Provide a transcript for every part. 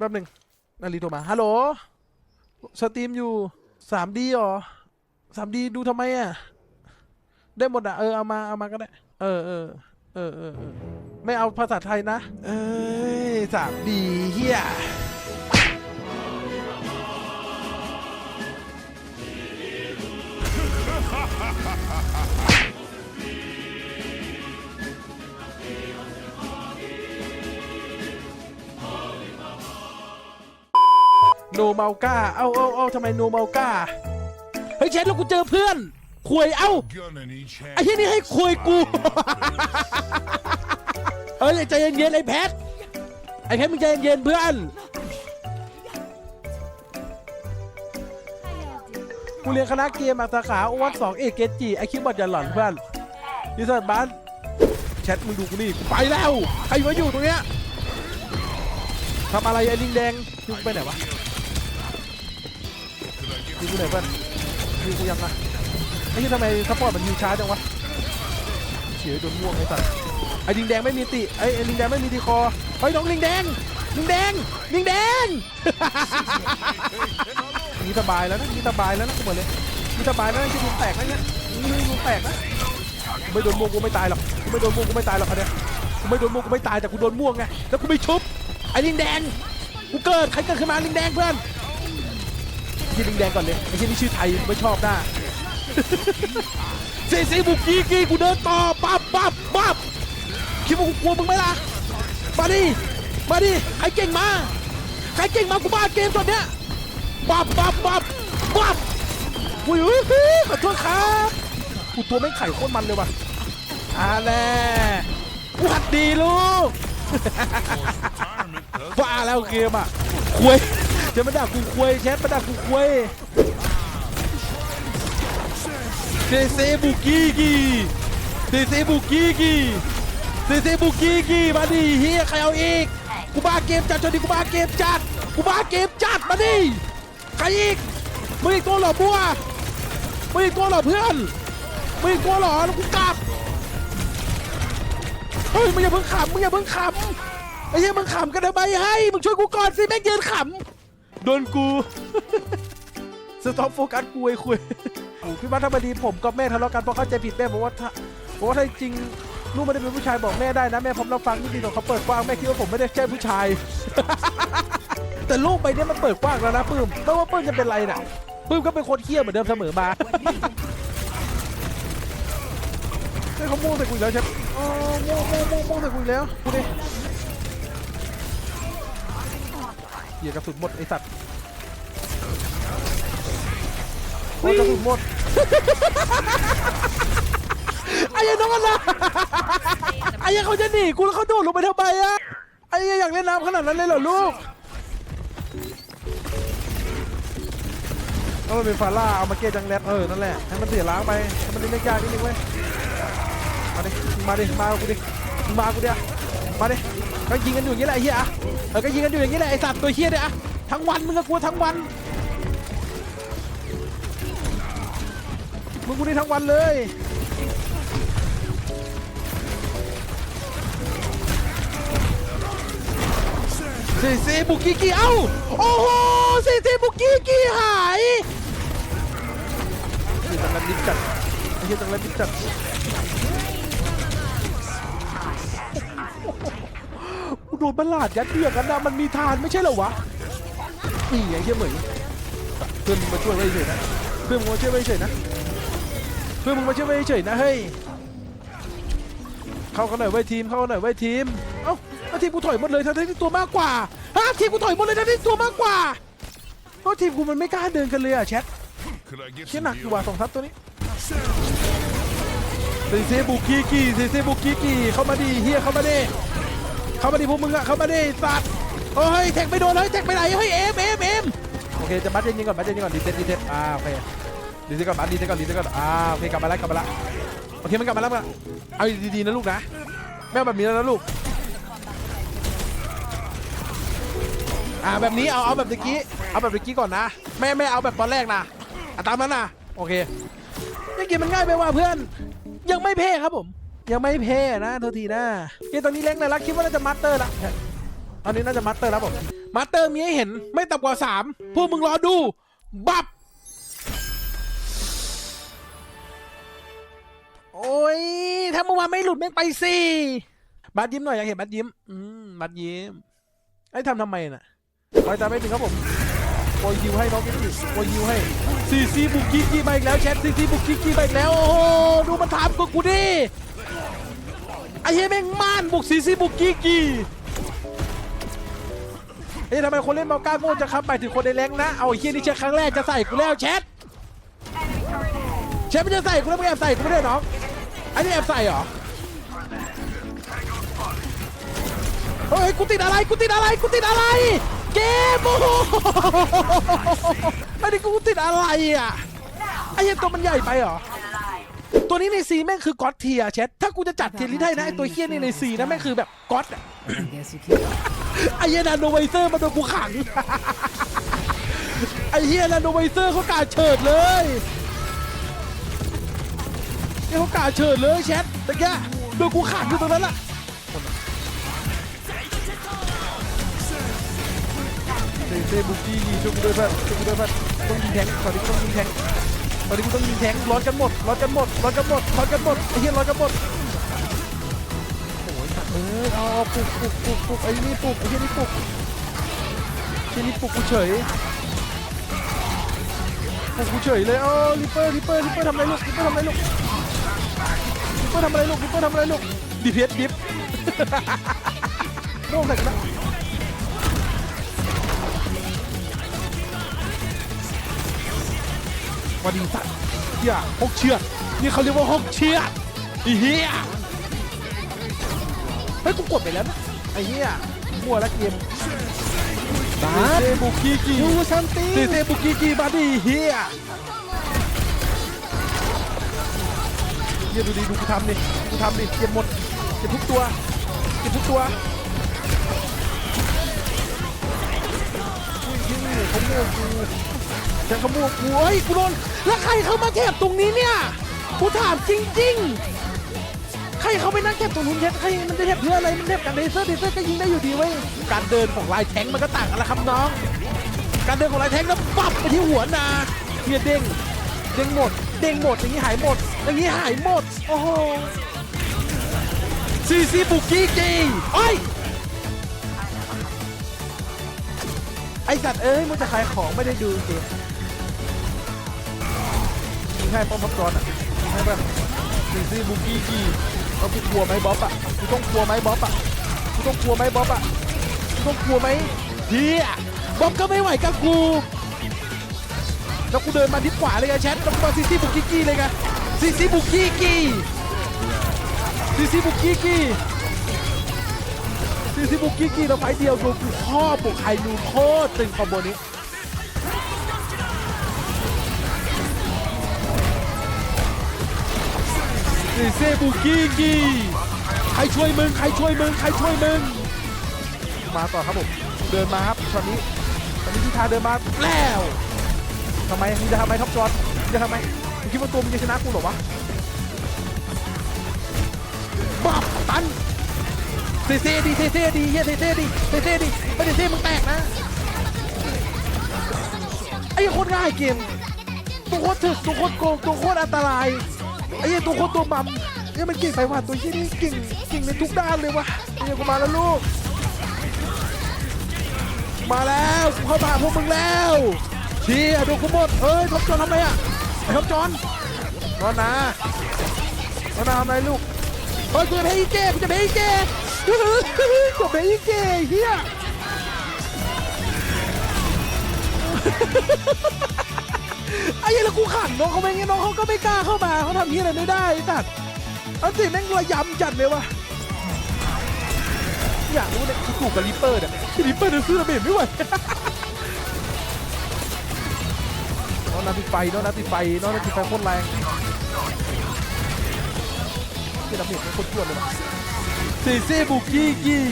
แป๊บหนึ่งนารีโทรมาฮัลโหลสตรีมอยู่สามดีหรอสามดีดูทำไมอะ ได้หมดอะ เออเอามาเอามาก็ได้ เออเออเออเออไม่เอาภาษาไทยนะ เอ้ยสามดีเฮียโนเมาก้าเอ้าเอ้าเอ้าทำไมโนเมาก้าเฮ้ยเชนแล้วกูเจอเพื่อนคุยเอ้าไอ้ที่นี่ให้คุยกู เอ้ยใจเย็นๆไอ้แพทไอ้แพทมึงใจเย็นๆเพื่อนกูเรียนคณะเกมสาขาอวัตสองเอกเกจิไอคิดบอดอย่าหล่อนเพื่อนยูเซอร์บ้านแชทมึงดูกูนี่ไปแล้วใครมาอยู่ตรงเนี้ยทำอะไรไอ้ลิงแดงยิงไปไหนวะ ยิงกูไหนเพื่อนยิงกูยังอะไอ้ที่ทำไมซัพพอร์ตมันยิงช้าจังวะเฉียโดนม่วงไอ้สัสไอ้ลิงแดงไม่มีติไอ้ไอ้ลิงแดงไม่มีทีคอเฮ้ยน้องลิงแดงลิงแดงลิงแดงนี่สบายแล้วนะนี่สบายแล้วนะกูบอกเลยนี่สบายแล้วนะที่ลุงแตกนะเนี่ยนี่ลุงแตกนะไม่โดนม่วงกูไม่ตายหรอกกูไม่โดนม่วงกูไม่ตายหรอกอันเนี้ยกูไม่โดนม่วงกูไม่ตายแต่กูโดนม่วงไงแล้วกูไม่ชุบไอ้ลิงแดงกูเกิดใครเกิดขึ้นมาลิงแดงเพื่อน ที่ลิงแดงก่อนเลยไอ้ที่นี่ชื่อไทยไม่ชอบหน้าเซซีบุกกี้กี้กูเดินต่อปั๊บปั๊บปั๊บคิดว่ากูกลัวมึงไหมล่ะมาดิมาดิใครเก่งมาใครเก่งมากูบ้าเกมตอนเนี้ยปั๊บปั๊บปั๊บปั๊บอุ้ยขอโทษครับกูตัวไม่ไข่โคตรมันเลยว่ะอ่าแน่กูหัดดีลูกว่าแล้วเกมอะควย จะมาด่ากูควยแชทมาด่ากูควยเซเซบุกี้กีเซเซบุกี้กีเซเซบุกี้กีมาดิเฮียใครเอาอีกกูบ้าเกมจัดจนดิกูบ้าเกมจัดกูบ้าเกมจัดมาดิใครอีกมึงอีกตัวเหรอบัวมึงอีกตัวเหรอเพื่อนมึงอีกตัวเหรอแล้วกูกลับเฮ้ยมึงอย่าเพิ่งขำมึงอย่าเพิ่งขำไอ้เหี้ยมึงขำกันทำไมให้มึงช่วยกูก่อนสิแม่งยืนขำ โดนกู สต็อปโฟกัสกูไอ้คุยโอ้พี่บ้านธรรมดีผมกับแม่ทะเลาะกันเพราะเข้าใจผิดแม่บอกว่าถ้าบอกว่าถ้าจริงลูกไม่ได้เป็นผู้ชายบอกแม่ได้นะแม่ผมรับฟังนี่ดีแต่เขาเปิดกว้างแม่คิดว่าผมไม่ได้ใช่ผู้ชาย แต่โลกใบเนี้ยมันเปิดกว้างแล้วนะปื้มไม่ว่าปื้มจะเป็นไรน่ะปื้มก็เป็นคนเคี้ยวเหมือนเดิมเสมอมา เฮ้ยเขาโม่ใส่กูอีกแล้วใช่ไหมอ๋อโม่โม่โม่โม่ใส่กูอีกแล้วดูดิ เหยียกระสุนหมดไอสัตว์โอ้ยกระสุนหมดไอ้ยันนอนนะไอ้ยันเขาจะหนีกูแล้วเขาโดดลงไปทำไมอะไอ้ยันอยากเล่นน้ำขนาดนั้นเลยเหรอลูกเอามันเป็นฟาร่าเอามาเกจังแรดเออนั่นแหละให้มันเสียล้างไปให้มันเล่นยากนิดนึงเว้ยมาดิมาดิมากูดิมึงมากูดิอะ มาดิก็ยิงกันอยู่อย่างนี้แหละเหี้ยอะเออก็ยิงกันอยู่อย่างนี้แหละไอสัตว์ตัวเหี้ยเนี่ยอะทั้งวันมึงก็กลัวทั้งวันมึงกูนี่ทั้งวันเลยเซเซบุกิกิเอ้าโอ้โหเซเซบุกิกิหายเฮียตังแรมดิบจัดเฮียตังแรมดิบจัด โดนประหลาดยัดเยียดกันนะมันมีทานไม่ใช่เหรอวะนี่ไงเฮียเหมยเพื่อนมึงมาช่วยไว้เฉยนะเพื่อนมึงมาช่วยไว้เฉยนะเพื่อนมึงมาช่วยไว้เฉยนะเฮ้ยเข้ากันหน่อยไว้ทีมเข้ากันหน่อยไว้ทีมเอ้าแล้วทีมกูถอยหมดเลยทั้งที่ตัวมากกว่าฮะทีมกูถอยหมดเลยทั้งที่ตัวมากกว่าเพราะทีมกูมันไม่กล้าเดินกันเลยอะแชทเชี่ยหนักอยู่ว่ะสองทัพตัวนี้เซเซบุกิกิเซเซบุกิกิเข้ามาดิเฮียเข้ามาดิ เข้ามาดิพวกมึงอะเข้ามาดิสัตว์โอ้ยแท็กไม่โดนเลยแท็กไปไหนเฮ้ยเอ็มเอ็มเอ็มโอเคจะบัตรยิงก่อนบัตรยิงก่อนดีเซ็ตดีเซ็ตอ่าโอเคดีเซ็ตก่อนบัตรดีเซ็ตก่อนดีเซ็ตก่อนอ่าโอเคกลับมาแล้วกลับมาแล้วโอเคมันกลับมาแล้วมันเอาดีๆนะลูกนะแม่แบบนี้แล้วนะลูกอ่าแบบนี้เอาเอาแบบเมื่อกี้เอาแบบเมื่อกี้ก่อนนะไม่ไม่เอาแบบตอนแรกนะอะตามนั้นนะโอเคเมื่อกี้มันง่ายไปว่าเพื่อนยังไม่เพ่ครับผม ยังไม่เพ่นะโทษทีนะเกมตอนนี้เล็กนะรักคิดว่าน่าจะมาสเตอร์ละตอนนี้น่าจะมัตเตอร์แล้วผมมัตเตอร์มีให้เห็นไม่ต่ำกว่าสามพวกมึงรอดู บับ โอ้ย ถ้าเมื่อวานไม่หลุดแม่งไปสิบัดยิ้มหน่อยอยากเห็นบัดยิ้ม อืมบัดยิ้ม ไอ้ทำทำไมน่ะคอยตามไม่ถึงครับผมโอยยิวให้น้องกินดิโอยยิวให้ซีซีบุกกี้กี้มาอีกแล้วแชทซีซีบุกกี้กี้มาอีกแล้ว โอ้โห ดูมันถามกับกูดิ ไอ้เหี้ยแม่งม่านบุกซีซีบุกกี้กี้เอ้ยทำไมคนเล่นเมาก้าโง่จะครับหมายถึงคนในแรงนะ เอาไอ้เหี้ยนี่เช็คครั้งแรกจะใส่กูแล้วแชทเชฟไม่จะใส่กูแล้วมึงแอบใส่กูไม่ได้น้องอันนี้แอบใส่เหรอเฮ้ยกูติดอะไรกูติดอะไรกูติดอะไร เกมโอ้โหอันนี้กูติดอะไรอะไอ้เหี้ยตัวมันใหญ่ไปเหรอ ตัวนี้ในซีแม่งคือก๊อตเทียเชทถ้ากูจะจัดเทียร์ลิสต์ให้นะไอ้ตัวเฮี้ยนี่ในซีนะแม่งคือแบบก๊อตอะ I guess you can. ไอ้เฮียนาโนไวเซอร์มาโดนกูขังไอ้เฮียนาโนไวเซอร์เขากาเฉิดเลยเนี่ยเขากาเฉิดเลยแชทตะกี้โดนกูขังอยู่ตรงนั้นแหละเซเซบุกี้ช่วยกูด้วยเพื่อนช่วยกูด้วยเพื่อนต้องยิงแทงตอนนี้กูต้องยิงแทง ตอนนี้กูต้องยิงแทงร้อนกันหมดร้อนกันหมดร้อนกันหมดร้อนกันหมดไอ้เฮียร้อนกันหมดโอ้ยสัตว์เออเอาเอาปลุกปลุกปลุกปลุกไอ้นี่ปลุกไอ้เหี้ยนี่ปลุกไอ้นี่ปลุกกูเฉยปลุกกูเฉยเลยเออลิปเปอร์ลิปเปอร์ลิปเปอร์ทำอะไรลูกลิปเปอร์ทำอะไรลูกลิปเปอร์ทำอะไรลูกลิปเปอร์ทำอะไรลูกดีเพสดิฟโน่ใส่กันนะ วันดีสัตว์เฮียหกเชือดนี่เขาเรียกว่าหกเชือดไอ้เฮียเฮ้ยกูกดไปแล้วนะไอ้เหี้ยมั่วแล้วเกมบาสเซบุกิกิดูซัมติงเซเซบุกิกิมาดิเหี้ยเหี้ยดูดิดูกูทำดิกูทำดิเก็บหมดเก็บทุกตัวเก็บทุกตัวอุ้ยที่นี่เขามั่วกู แต่เขามั่วกูเฮ้ยกูโดนแล้วใครเข้ามาแถบตรงนี้เนี่ยกูถามจริง ๆ ใครเขาไปนั่งแคบตรงนู้นแคบใครมันจะแคบเพื่ออะไรมันแคบกันเลเซอร์เลเซอร์ก็ยิงได้อยู่ดีเว้ยการเดินของลายแทงมันก็ต่างกันละครับน้อง การเดินของลายแทงแล้วปับไปที่หัวนาเฮียเด้งเด้งหมดเด้งหมดอย่างนี้หายหมดอย่างนี้หายหมดโอ้โหซีซีบุกกี้จีโอ้ไอ้สัตว์เอ้ยมึงจะขายของไม่ได้ดูจริง ให้ป้อมพับจอนอะให้แบบซีซีบุกี้กี้เรากูกลัวไหมบ๊อบอะกูต้องกลัวไหมบ๊อบอะกูต้องกลัวไหมบ๊อบอะกูต้องกลัวไหมเฮียบ๊อบก็ไม่ไหวกับกูแล้วกูเดินมาทิศขวาเลยไงแชทแล้วกูมาซีซีบุกี้กี้เลยไงซีซีบุกี้กี้ซีซีบุกี้กี้ซีซีบุกี้กี้เราไฟเดียวโดนกูข้อบุกไฮนูโคตรตึงคอมโบนี้ ซีเซบุกี้กีใครช่วยมึง ใครช่วยมึง ใครช่วยมึง มาต่อครับผม เดินมาครับตอนนี้ตอนนี้พิธาเดินมาแล้วทำไมมึงจะทำไมท็อปจอร์ดมึงจะทำไมมึงคิดว่าตัวมึงจะชนะกูหรอวะบับตันเซเซดีเซเซดีเฮียเซเซดีเซเซดีไม่ได้เซมึงแตกนะไอ้โคตรง่ายเกมตัวโคตรถึกตัวโคตรโกงตัวโคตรอันตราย ไอ้เหี้ยตัวโคตรตัวมัมเอ้ยมันเก่งไปว่ะตัวเหี้ยนี่เก่งเก่งในทุกด้านเลยว่ะไอ้เหี้ยกูมาแล้วลูก มาแล้วกูเข้ามาหาพวกมึงแล้วเชี่ยดูกูหมดเอ้ยท็อปจอนทำไมอะไอ้ท็อปจอนนอนนะนอนนะทำไรลูกเฮ้ยกูจะเพย์อีเก้กูจะเพย์อีเก้กูจะเพย์อีเก้เฮีย ไอ้เหี้ยแล้วกูขังน้องเขาไม่งั้นน้องเขาก็ไม่กล้าเข้ามาเขาทำเหี้ยอะไรไม่ได้ไอ้สัตว์อันติแม่งระยำจัดเลยวะอยากรู้เนี่ยกูถูกกับริปเปอร์เนี่ยริปเปอร์เนี่ยซื้อระเบิดไม่ไหว น้องนาติดไฟน้องนาติดไฟน้องนาติดไฟโคตรแรงที่ระเบิดมันโคตรปวดเลยวะซีซีบุกี้กี้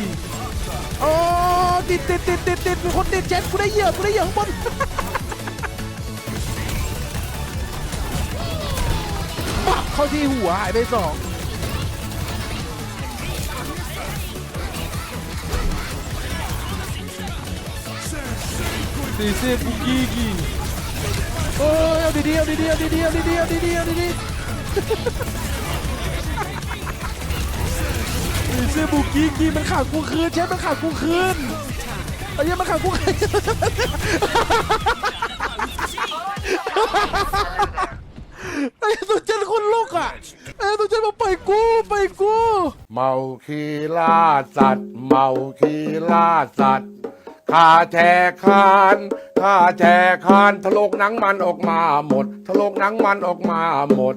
อ๋อติดติดติดติดติดมีคนติดเจ็ตกูได้เหยื่อกูได้เหยื่อข้างบน เข้าที่หัวหายไปสองซีเซ่บุกี้กี้โอ้ยเอาดีๆเอาดีๆเอาดีๆเอาดีๆเอาดีๆเอาดีๆซีเซ่บุกี้กี้มันขังกูคืนใช่มันขังกูคืนไอ้เหี้ยังมันขังกูคืน ไอ้ตัวเจนคนลุกอะไอ้ตัวเจนมาไปกูไปกูเมาคีล่าสัตว์ เมาคีล่าสัตว์ข้าแชร์คานข้าแชร์คานทะลกหนังมันออกมาหมดทะลกหนังมันออกมาหมด